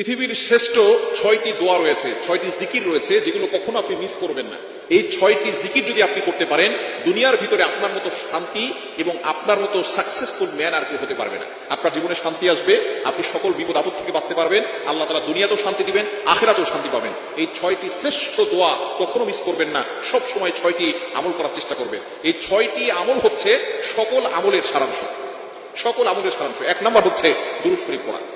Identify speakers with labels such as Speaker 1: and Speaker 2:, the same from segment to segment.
Speaker 1: পৃথিবীর শ্রেষ্ঠ ছয়টি দোয়া রয়েছে, ছয়টি জিকির রয়েছে, যেগুলো কখনো আপনি মিস করবেন না। এই ছয়টি জিকির যদি আপনি করতে পারেন, দুনিয়ার ভিতরে আপনার মতো শান্তি এবং আপনার মতো সাকসেসফুল ম্যান আর কেউ হতে পারবে না। আপনার জীবনে শান্তি আসবে, আপনি সকল বিপদ আপদ থেকে বাঁচতে পারবেন, আল্লাহ তালা দুনিয়াতেও শান্তি দিবেন, আখেরাতেও শান্তি পাবেন। এই ছয়টি শ্রেষ্ঠ দোয়া কখনো মিস করবেন না, সব সময় ছয়টি আমল করার চেষ্টা করবেন। এই ছয়টি আমল হচ্ছে সকল আমলের সারাংশ। সকল আমলের সারাংশ। এক নম্বর হচ্ছে দুরুদ শরীফ পড়া।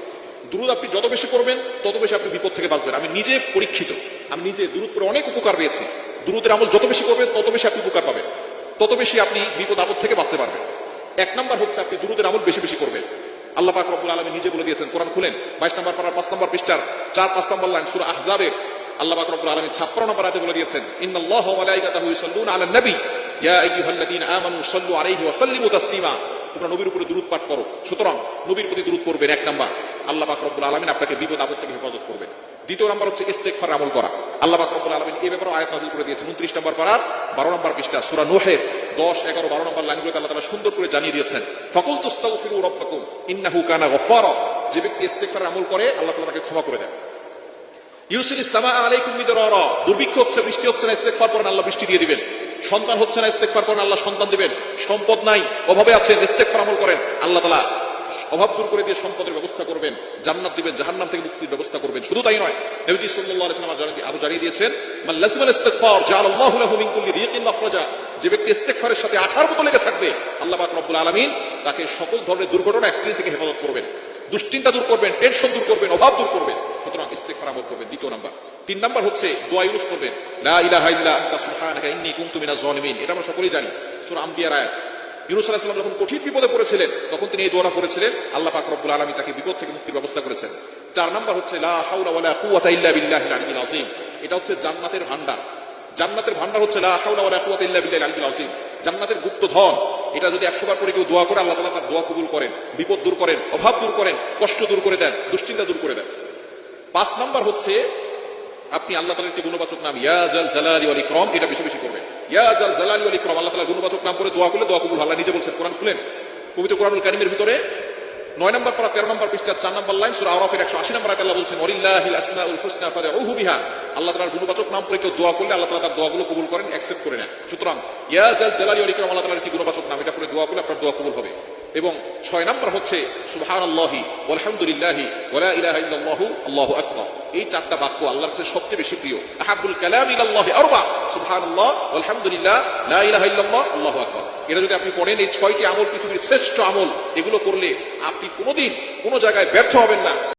Speaker 1: দুরুদ আপনি যত বেশি করবেন তত বেশি আপনি বিপদ থেকে বাঁচবেন। আমি নিজে পরীক্ষিত। আমি নিজে দুরুদ করে অনেক উপকার পেয়েছি। দুরুদের আমল যত বেশি করবেন, তত বেশি আপনি উপকার পাবেন। তত বেশি আপনি বিপদ আপদ থেকে বাঁচতে পারবেন। এক নম্বর হচ্ছে আপনি দুরুদের আমল বেশি বেশি করবেন। আল্লাহ পাক রব্বুল আলমী নিজে বলে দিয়েছেন, কোরআন খুলেন, বাইশ নম্বর পাড়ার পাঁচ নম্বর পৃষ্ঠার চার, পাঁচ নম্বর লাইন আহজাবের আল্লাহ পাক রব্বুল আলমী ছাপ্পান্ন নম্বর আয়াতে বলে দিয়েছেন, ইন্নাল্লাহ ওয়া নবী ইয়া আইয়ুহাল্লাযীনা আমানু সাল্লু আলাইহি ওয়া সাল্লিমু তাসলিমা। তোমরা নবীর উপরে দুরুদ পাঠ করো। সুতরাং নবীর প্রতি দুরুদ করবেন এক নাম্বার। আল্লাহ পাক রব্বুল আলামিন আপনাকে বিপদ আপদ থেকে হেফাজত করবেন দ্বিতীয় নাম্বার হচ্ছে ইস্তেগফার আমল করা। আল্লাহ পাক রব্বুল আলামিন এই ব্যাপারে আয়াত নাযিল করে দিয়েছেন। 29 নম্বর পারার 12 নম্বর পৃষ্ঠা, সূরা নূহের 10 11 12 নম্বর লাইনগুলোতে আল্লাহ তাআলা সুন্দর করে জানিয়ে দিয়েছেন ফাকুল তুস্তাগফিরু রাব্বাকুম, ইন্নাহু কানা গফফারা। যে ব্যক্তি ইস্তেগফার আমল করে, আল্লাহ তাআলা তাকে ক্ষমা করে দেন। ইউসিল ইসলামা আলাইকুম মিদরারা। দুর্ভিক্ষ হচ্ছে, বৃষ্টি হচ্ছে না, ইস্তেগফার করেন আল্লাহ বৃষ্টি দিয়ে দিবেন। সন্তান হচ্ছে না ইস্তেগফার করেন আল্লাহ সন্তান দিবেন। সম্পদ নাই, অভাবে আছেন ইস্তেগফার আমল করেন। আল্লাহ তাআলা অভাব দূর করে দিয়ে সম্পদের ব্যবস্থা করবেন, জান্নাত দিবেন, জাহান্নাম থেকে মুক্তির ব্যবস্থা করবেন। শুধু তাই নয়, নবীজি সাল্লাল্লাহু আরও জানিয়ে দিয়েছেন, মান লাজিমাল ইস্তিগফার জাআলাল্লাহু লাহু মিন কুল্লি যে ব্যক্তি ইস্তেগফারের সাথে আঠার মতো লেগে থাকবে, আল্লাহ পাক রব্বুল আলামিন তাকে সকল ধরনের দুর্ঘটনা, অ্যাক্সিডেন্ট থেকে হেফাজত করবেন। দুশ্চিন্তা দূর করবেন টেনশন দূর করবেন, অভাব দূর করবেন। সুতরাং ইস্তেগফার আমল করবেন, দ্বিতীয় নাম্বার। তিন নাম্বার হচ্ছে দোয়া ইউজ করবেন। লা ইলাহা ইল্লা আনতা সুবহানাকা ইন্নী কুনতু মিনাজ জালিমিন। এটা আমরা সকলেই জানি, সূরা আম্বিয়ার আয়াত। ইউনুস আলাইহিস যখন কঠিন বিপদে পড়েছিলেন, তখন তিনি এই দোয়াটা পড়েছিলেন। আল্লাহ পাক রব্বুল আলামিন তাকে বিপদ থেকে মুক্তির ব্যবস্থা করেছেন। চার নাম্বার হচ্ছে, লা হাওলা ওয়ালা কুওয়াতা ইল্লা বিল্লাহিল আলিয়্যিল আযীম। এটা হচ্ছে জান্নাতের ভান্ডার জান্নাতের ভান্ডার হচ্ছে, লা হাওলা ওয়ালা কুওয়াতা ইল্লা বিল্লাহিল আলিয়্যিল আযীম। জান্নাতের গুপ্ত ধন এটা যদি একশো বার করে কেউ দোয়া করে, আল্লাহ তালা তার দোয়া কবুল করেন, বিপদ দূর করেন, অভাব দূর করেন, কষ্ট দূর করে দেন, দুশ্চিন্তা দূর করে দেন। পাঁচ নাম্বার হচ্ছে, আপনি আল্লাহ তালার একটি গুণবাচক নাম ইয়াজাল জালালি আলী ক্রম এটা বেশি বেশি করবেন। ইয়াজাল জালালি আলী ক্রম আল্লাহ তালা গুণবাচক নাম করে দোয়া করলে দোয়া কবুল আল্লাহ নিজে বলছেন, কোরআন খুলেন। পবিত্র কোরআনুল কারিমের ভিতরে নয় নম্বর পরা, তেরো নম্বর পৃষ্ঠা চার নম্বর লাইন, সুরা আরফের একশো আশি নম্বর আল্লাহ বলছেন আসমাউল হুসনা ফাদউহু বিহা। আল্লাহ তালার গুণবাচক নাম পড়ে কেউ দোয়া করলে আল্লাহ তালা তার দোয়াগুলো কবুল করেন অ্যাকসেপ্ট করে নেন। সুতরাং ইয়াজাল জালালি অলিকরম আল্লাহ তালার একটি গুণবাচক নাম, এটা করে দোয়া করলে আপনার দোয়া কবুল হবে। এবং ছয় নম্বর হচ্ছে, সুবহানাল্লাহি, ওয়ালহামদুলিল্লাহি, ওয়ালা ওলা ইল্লাল্লাহু, আল্লাহু এই চারটা বাক্য আল্লাহর কাছে সবচেয়ে বেশি প্রিয়। আহাবুল কালাম ইলাল্লাহি আরবা, সুবহানাল্লাহ আলহামদুলিল্লাহ লা ইলাহা ইল্লাল্লাহ, আল্লাহু আকবার। এটা যদি আপনি পড়েন, এই ছয়টি আমল পৃথিবীর শ্রেষ্ঠ আমল, এগুলো করলে আপনি কোনোদিন কোনো জায়গায় ব্যর্থ হবেন না।